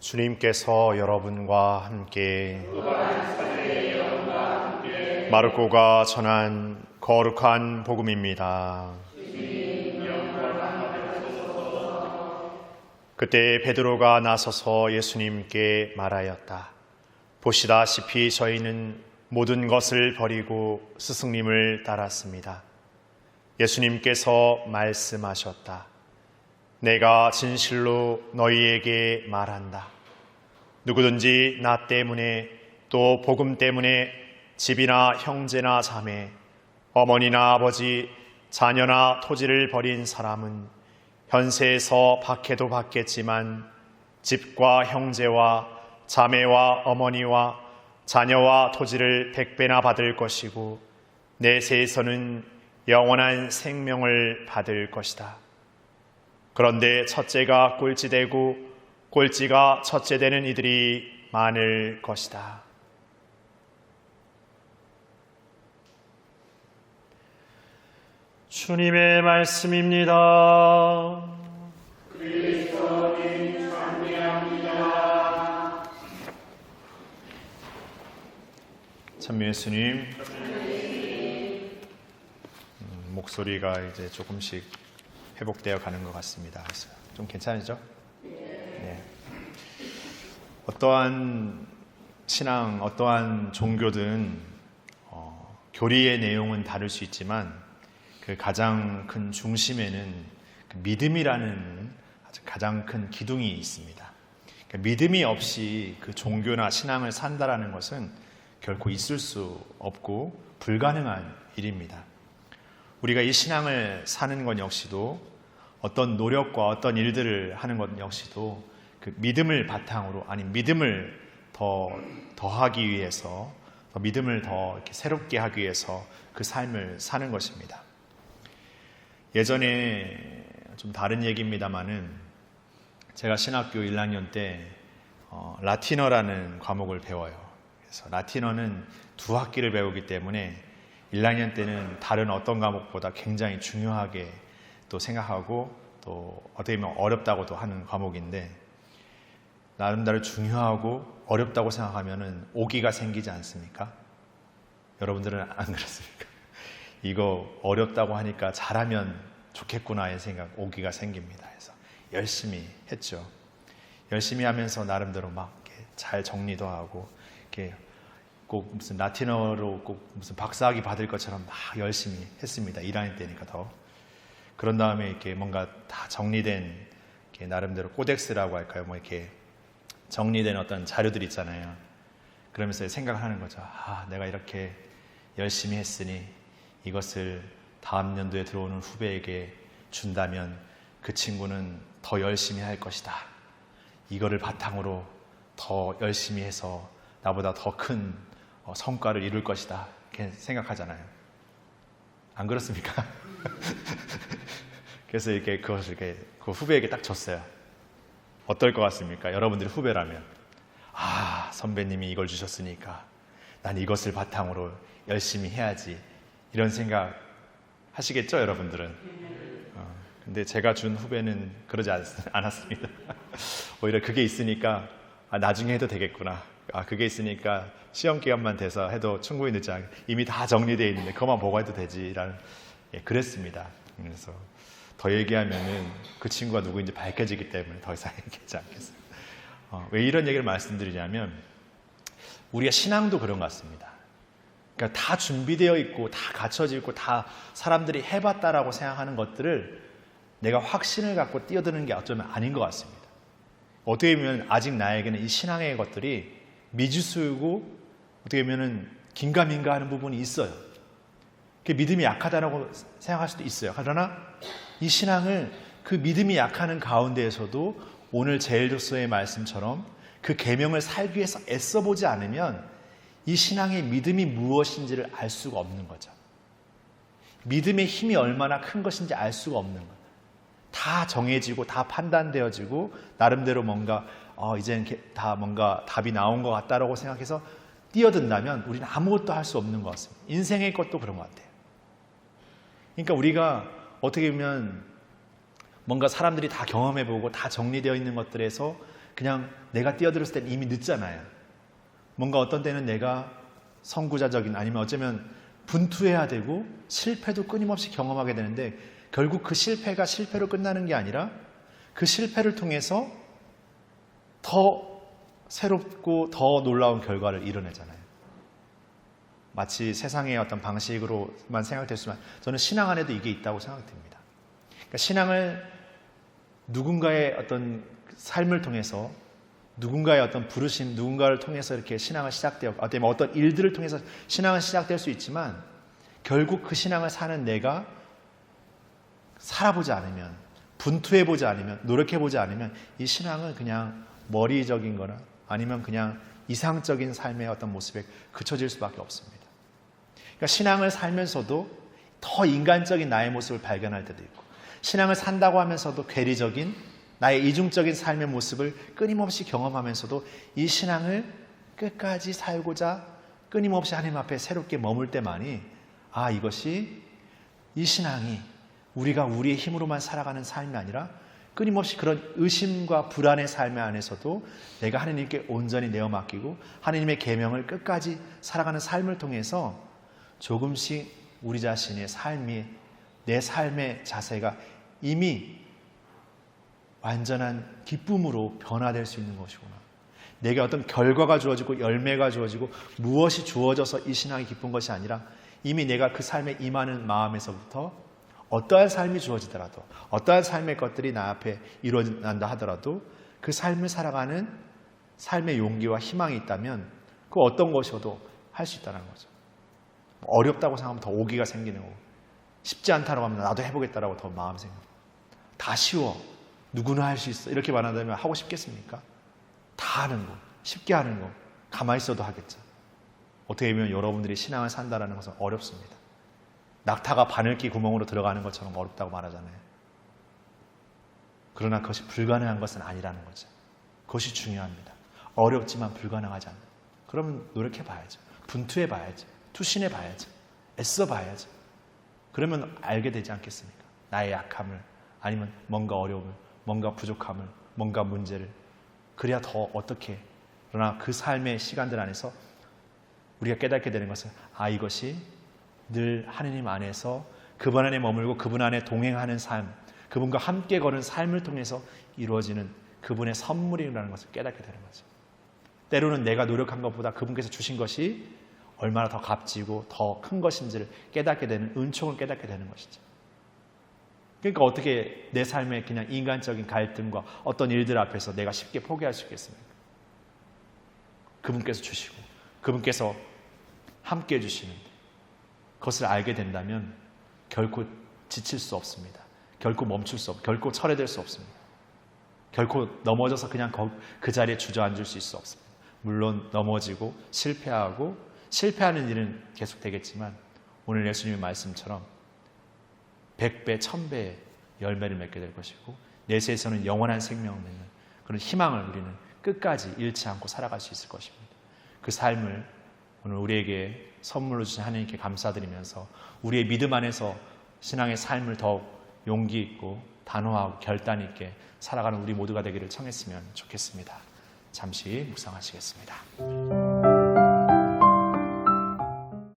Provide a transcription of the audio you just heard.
주님께서 여러분과 함께 마르코가 전한 거룩한 복음입니다. 그때 베드로가 나서서 예수님께 말하였다. 보시다시피 저희는 모든 것을 버리고 스승님을 따랐습니다. 예수님께서 말씀하셨다. 내가 진실로 너희에게 말한다. 누구든지 나 때문에 또 복음 때문에 집이나 형제나 자매, 어머니나 아버지, 자녀나 토지를 버린 사람은 현세에서 박해도 받겠지만 집과 형제와 자매와 어머니와 자녀와 토지를 백배나 받을 것이고 내세에서는 영원한 생명을 받을 것이다. 그런데 첫째가 꼴찌되고 꼴찌가 첫째 되는 이들이 많을 것이다. 주님의 말씀입니다. 참미 예수님, 음, 목소리가 이제 조금씩 회복되어 가는 것 같습니다. 좀 괜찮으죠? 네. 어떠한 신앙, 어떠한 종교든 어, 교리의 내용은 다를 수 있지만 그 가장 큰 중심에는 그 믿음이라는 가장 큰 기둥이 있습니다. 그러니까 믿음이 없이 그 종교나 신앙을 산다라는 것은 결코 있을 수 없고 불가능한 일입니다. 우리가 이 신앙을 사는 것 역시도 어떤 노력과 어떤 일들을 하는 것 역시도 그 믿음을 바탕으로 아니 믿음을 더 더하기 위해서 더 믿음을 더 이렇게 새롭게 하기 위해서 그 삶을 사는 것입니다. 예전에 좀 다른 얘기입니다만은 제가 신학교 1학년 때 어, 라틴어라는 과목을 배워요. 그래서 라틴어는 두 학기를 배우기 때문에 1학년 때는 다른 어떤 과목보다 굉장히 중요하게 또 생각하고 또 어떻게 보면 어렵다고도 하는 과목인데 나름대로 중요하고 어렵다고 생각하면은 오기가 생기지 않습니까? 여러분들은 안 그렇습니까? 이거 어렵다고 하니까 잘하면 좋겠구나의 생각, 오기가 생깁니다. 그래서 열심히 했죠. 열심히 하면서 나름대로 막 잘 정리도 하고 이렇게 꼭 무슨 라틴어로 꼭 무슨 박사학위 받을 것처럼 막 열심히 했습니다. 1학년 때니까 더. 그런 다음에 이렇게 뭔가 다 정리된 나름대로 코덱스라고 할까요? 뭐 이렇게 정리된 어떤 자료들 있잖아요. 그러면서 생각을 하는 거죠. 아, 내가 이렇게 열심히 했으니 이것을 다음 연도에 들어오는 후배에게 준다면 그 친구는 더 열심히 할 것이다. 이거를 바탕으로 더 열심히 해서 나보다 더큰 어, 성과를 이룰 것이다. 이렇게 생각하잖아요. 안 그렇습니까? 그래서 이렇게 그것을 이렇게 그 후배에게 딱 줬어요. 어떨 것 같습니까? 여러분들이 후배라면. 아, 선배님이 이걸 주셨으니까 난 이것을 바탕으로 열심히 해야지. 이런 생각 하시겠죠, 여러분들은? 어, 근데 제가 준 후배는 그러지 않, 않았습니다. 오히려 그게 있으니까 아, 나중에 해도 되겠구나. 아, 그게 있으니까 시험 기간만 돼서 해도 충분히 늦지 않게 이미 다 정리되어 있는데 그것만 보고 해도 되지라는 예, 그랬습니다. 그래서 더 얘기하면은 그 친구가 누구인지 밝혀지기 때문에 더 이상 얘기하지 않겠습니다. 어, 왜 이런 얘기를 말씀드리냐면 우리가 신앙도 그런 것 같습니다. 그러니까 다 준비되어 있고 다 갖춰져 있고 다 사람들이 해봤다라고 생각하는 것들을 내가 확신을 갖고 뛰어드는 게 어쩌면 아닌 것 같습니다. 어떻게 보면 아직 나에게는 이 신앙의 것들이 미지수이고 어떻게 보면은 긴가민가 하는 부분이 있어요. 그 믿음이 약하다라고 생각할 수도 있어요. 그러나 이 신앙을 그 믿음이 약하는 가운데에서도 오늘 제일조서의 말씀처럼 그 계명을 살기 위해서 애써 보지 않으면 이 신앙의 믿음이 무엇인지를 알 수가 없는 거죠. 믿음의 힘이 얼마나 큰 것인지 알 수가 없는 거예요. 다 정해지고 다 판단되어지고 나름대로 뭔가 어, 이제는 다 뭔가 답이 나온 것 같다라고 생각해서 뛰어든다면 우리는 아무것도 할 수 없는 것 같습니다. 인생의 것도 그런 것 같아요. 그러니까 우리가 어떻게 보면 뭔가 사람들이 다 경험해보고 다 정리되어 있는 것들에서 그냥 내가 뛰어들었을 때는 이미 늦잖아요. 뭔가 어떤 때는 내가 선구자적인 아니면 어쩌면 분투해야 되고 실패도 끊임없이 경험하게 되는데 결국 그 실패가 실패로 끝나는 게 아니라 그 실패를 통해서 더 새롭고 더 놀라운 결과를 이뤄내잖아요. 마치 세상의 어떤 방식으로만 생각됐지만 저는 신앙 안에도 이게 있다고 생각됩니다. 그러니까 신앙을 누군가의 어떤 삶을 통해서 누군가의 어떤 부르심, 누군가를 통해서 이렇게 신앙을 시작되어, 어떤 어떤 일들을 통해서 신앙은 시작될 수 있지만 결국 그 신앙을 사는 내가 살아보지 않으면, 분투해보지 않으면, 노력해보지 않으면 이 신앙은 그냥 머리적인 거나 아니면 그냥 이상적인 삶의 어떤 모습에 그쳐질 수밖에 없습니다. 그러니까 신앙을 살면서도 더 인간적인 나의 모습을 발견할 때도 있고, 신앙을 산다고 하면서도 괴리적인 나의 이중적인 삶의 모습을 끊임없이 경험하면서도 이 신앙을 끝까지 살고자 끊임없이 하나님 앞에 새롭게 머물 때만이 아, 이것이 이 신앙이 우리가 우리의 힘으로만 살아가는 삶이 아니라 끊임없이 그런 의심과 불안의 삶 안에서도 내가 하나님께 온전히 내어 맡기고 하나님의 계명을 끝까지 살아가는 삶을 통해서 조금씩 우리 자신의 삶이 내 삶의 자세가 이미 완전한 기쁨으로 변화될 수 있는 것이구나. 내게 어떤 결과가 주어지고 열매가 주어지고 무엇이 주어져서 이 신앙이 기쁜 것이 아니라 이미 내가 그 삶에 임하는 마음에서부터 어떠한 삶이 주어지더라도 어떠한 삶의 것들이 나 앞에 이루어진다 하더라도 그 삶을 살아가는 삶의 용기와 희망이 있다면 그 어떤 것이어도 할 수 있다는 거죠. 어렵다고 생각하면 더 오기가 생기는 거고 쉽지 않다고 하면 나도 해보겠다라고 더 마음 생각하고 다 쉬워 누구나 할 수 있어 이렇게 말한다면 하고 싶겠습니까? 다 하는 거 쉽게 하는 거 가만히 있어도 하겠죠. 어떻게 보면 여러분들이 신앙을 산다는 것은 어렵습니다. 낙타가 바늘기 구멍으로 들어가는 것처럼 어렵다고 말하잖아요. 그러나 그것이 불가능한 것은 아니라는 거죠. 그것이 중요합니다. 어렵지만 불가능하지 않다. 그러면 노력해 봐야죠. 분투해 봐야죠. 투신해 봐야죠. 애써 봐야죠. 그러면 알게 되지 않겠습니까? 나의 약함을 아니면 뭔가 어려움을, 뭔가 부족함을, 뭔가 문제를 그래야 더 어떻게 그러나 그 삶의 시간들 안에서 우리가 깨닫게 되는 것은 아 이것이 늘 하느님 안에서 그분 안에 머물고 그분 안에 동행하는 삶, 그분과 함께 걸은 삶을 통해서 이루어지는 그분의 선물이라는 것을 깨닫게 되는 거죠. 때로는 내가 노력한 것보다 그분께서 주신 것이 얼마나 더 값지고 더 큰 것인지를 깨닫게 되는 은총을 깨닫게 되는 것이죠. 그러니까 어떻게 내 삶의 그냥 인간적인 갈등과 어떤 일들 앞에서 내가 쉽게 포기할 수 있겠습니까? 그분께서 주시고 그분께서 함께 해주시는 그것을 알게 된다면 결코 지칠 수 없습니다. 결코 멈출 수 없, 결코 철회될 수 없습니다. 결코 넘어져서 그냥 그 자리에 주저앉을 수 있을 수 없습니다. 물론 넘어지고 실패하고 실패하는 일은 계속 되겠지만 오늘 예수님의 말씀처럼 백배, 천배의 열매를 맺게 될 것이고 내세에서는 영원한 생명을 맺는 그런 희망을 우리는 끝까지 잃지 않고 살아갈 수 있을 것입니다. 그 삶을 오늘 우리에게 선물로 주신 하나님께 감사드리면서 우리의 믿음 안에서 신앙의 삶을 더욱 용기 있고 단호하고 결단 있게 살아가는 우리 모두가 되기를 청했으면 좋겠습니다. 잠시 묵상하시겠습니다.